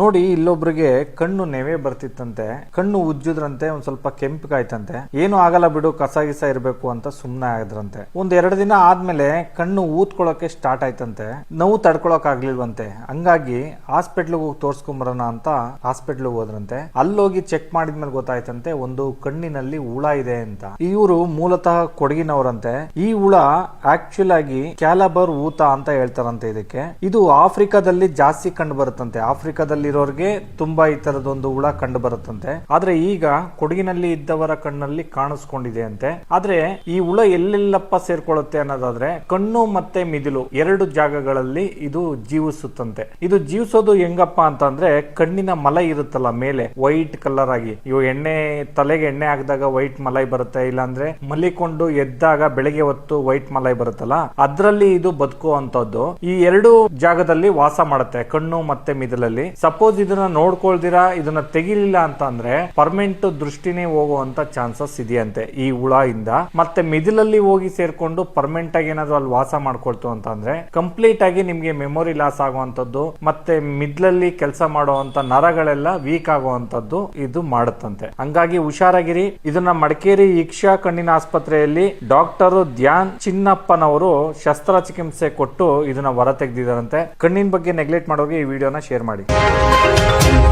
ನೋಡಿ, ಇಲ್ಲೊಬ್ರಿಗೆ ಕಣ್ಣು ನೆವೆ ಬರ್ತಿತ್ತಂತೆ, ಕಣ್ಣು ಉಜ್ಜುದ್ರಂತೆ, ಒಂದ್ ಸ್ವಲ್ಪ ಕೆಂಪಗಾಯ್ತಂತೆ ಏನು ಆಗಲ್ಲ ಬಿಡು, ಕಸ ಗಿಸ ಇರ್ಬೇಕು ಅಂತ ಸುಮ್ನೆ ಆದ್ರಂತೆ ಒಂದ್ ಎರಡು ದಿನ ಆದ್ಮೇಲೆ ಕಣ್ಣು ಊದ್ಕೊಳಕ್ಕೆ ಸ್ಟಾರ್ಟ್ ಆಯ್ತಂತೆ. ನೋವು ತಡ್ಕೊಳಕ್ ಆಗ್ಲಿಲ್ವಂತೆ. ಹಂಗಾಗಿ ಹಾಸ್ಪಿಟ್ಲ್ ಹೋಗಿ ತೋರ್ಸ್ಕೊಂಬರೋಣ ಅಂತ ಹಾಸ್ಪಿಟ್ಲ್ ಹೋದ್ರಂತೆ. ಅಲ್ಲೋಗಿ ಚೆಕ್ ಮಾಡಿದ್ಮೇಲೆ ಗೊತ್ತಾಯ್ತಂತೆ, ಒಂದು ಕಣ್ಣಿನಲ್ಲಿ ಹುಳ ಇದೆ ಅಂತ. ಇವರು ಮೂಲತಃ ಕೊಡಗಿನವರಂತೆ. ಈ ಹುಳ ಆಕ್ಚುಲ್ ಆಗಿ ಕ್ಯಾಲಬರ್ ಊತ ಅಂತ ಹೇಳ್ತಾರಂತೆ ಇದಕ್ಕೆ. ಇದು ಆಫ್ರಿಕಾದಲ್ಲಿ ಜಾಸ್ತಿ ಕಂಡು ಬರುತ್ತಂತೆ. ಆಫ್ರಿಕಾದಲ್ಲಿರೋರ್ಗೆ ತುಂಬಾ ಈ ತರದೊಂದು ಹುಳ ಕಂಡು ಬರುತ್ತಂತೆ. ಆದ್ರೆ ಈಗ ಕೊಡಗಿನಲ್ಲಿ ಇದ್ದವರ ಕಣ್ಣಲ್ಲಿ ಕಾಣಿಸ್ಕೊಂಡಿದೆ ಅಂತೆ ಆದ್ರೆ ಈ ಹುಳ ಎಲ್ಲೆಲ್ಲಪ್ಪ ಸೇರ್ಕೊಳ್ಳುತ್ತೆ ಅನ್ನೋದಾದ್ರೆ ಕಣ್ಣು ಮತ್ತೆ ಮಿದಿಲು ಎರಡು ಜಾಗಗಳಲ್ಲಿ ಇದು ಜೀವಿಸುತ್ತಂತೆ. ಇದು ಜೀವಿಸೋದು ಹೆಂಗಪ್ಪ ಅಂತಂದ್ರೆ ಕಣ್ಣಿನ ಮಲೈ ಇರುತ್ತಲ್ಲ ಮೇಲೆ, ವೈಟ್ ಕಲರ್ ಆಗಿ. ಇವು ಎಣ್ಣೆ, ತಲೆಗೆ ಎಣ್ಣೆ ಹಾಕಿದಾಗ ವೈಟ್ ಮಲೈ ಬರುತ್ತೆ, ಇಲ್ಲಾಂದ್ರೆ ಮಲಿಕೊಂಡು ಎದ್ದಾಗ ಬೆಳಿಗ್ಗೆ ಹೊತ್ತು ವೈಟ್ ಮಲೈ ಬರುತ್ತಲ್ಲ, ಅದ್ರಲ್ಲಿ ಇದು ಬದುಕುವಂತದ್ದು ಈ ಎರಡು ಜಾಗದಲ್ಲಿ ವಾಸ ಮಾಡುತ್ತೆ, ಕಣ್ಣು ಮತ್ತೆ ಮಿದಲಲ್ಲಿ. ಸಪೋಸ್ ಇದನ್ನ ನೋಡ್ಕೊಳ್ದಿರಾ, ಇದನ್ನ ತೆಗಿಲಿಲ್ಲ ಅಂತ ಅಂದ್ರೆ ಪರ್ಮನೆಂಟ್ ದೃಷ್ಟಿನೇ ಹೋಗುವಂತ ಚಾನ್ಸಸ್ ಇದೆಯಂತೆ ಈ ಹುಳ ಇಂದ. ಮತ್ತೆ ಮಿದಿಲಲ್ಲಿ ಹೋಗಿ ಸೇರ್ಕೊಂಡು ಪರ್ಮನೆಂಟ್ ಆಗಿ ಏನಾದ್ರು ಅಲ್ಲಿ ವಾಸ ಮಾಡ್ಕೊಳ್ತು ಅಂತ ಅಂದ್ರೆ ಕಂಪ್ಲೀಟ್ ಆಗಿ ನಿಮ್ಗೆ ಮೆಮೊರಿ ಲಾಸ್ ಆಗುವಂತದ್ದು ಮತ್ತೆ ಮಿದ್ಲಲ್ಲಿ ಕೆಲಸ ಮಾಡುವಂತ ನರಗಳೆಲ್ಲ ವೀಕ್ ಆಗುವಂತದ್ದು ಇದು ಮಾಡುತ್ತಂತೆ. ಹಂಗಾಗಿ ಹುಷಾರಾಗಿರಿ. ಇದನ್ನ ಮಡಿಕೇರಿ ಇಕ್ಷಾ ಕಣ್ಣಿನ ಆಸ್ಪತ್ರೆಯಲ್ಲಿ ಡಾಕ್ಟರ್ ಧ್ಯಾನ್ ಚಿನ್ನಪ್ಪನವರು ಶಸ್ತ್ರಚಿಕಿತ್ಸೆ ಕೊಟ್ಟು ಇದನ್ನ ಹೊರ ತೆಗೆದಿದ್ದಾರಂತೆ. ಕಣ್ಣಿನ ಬಗ್ಗೆ ನೆಗ್ಲೆಕ್ಟ್ ಮಾಡೋರಿಗೆ ಈ ವಿಡಿಯೋನ ಶೇರ್ ಮಾಡಿ. Thank you.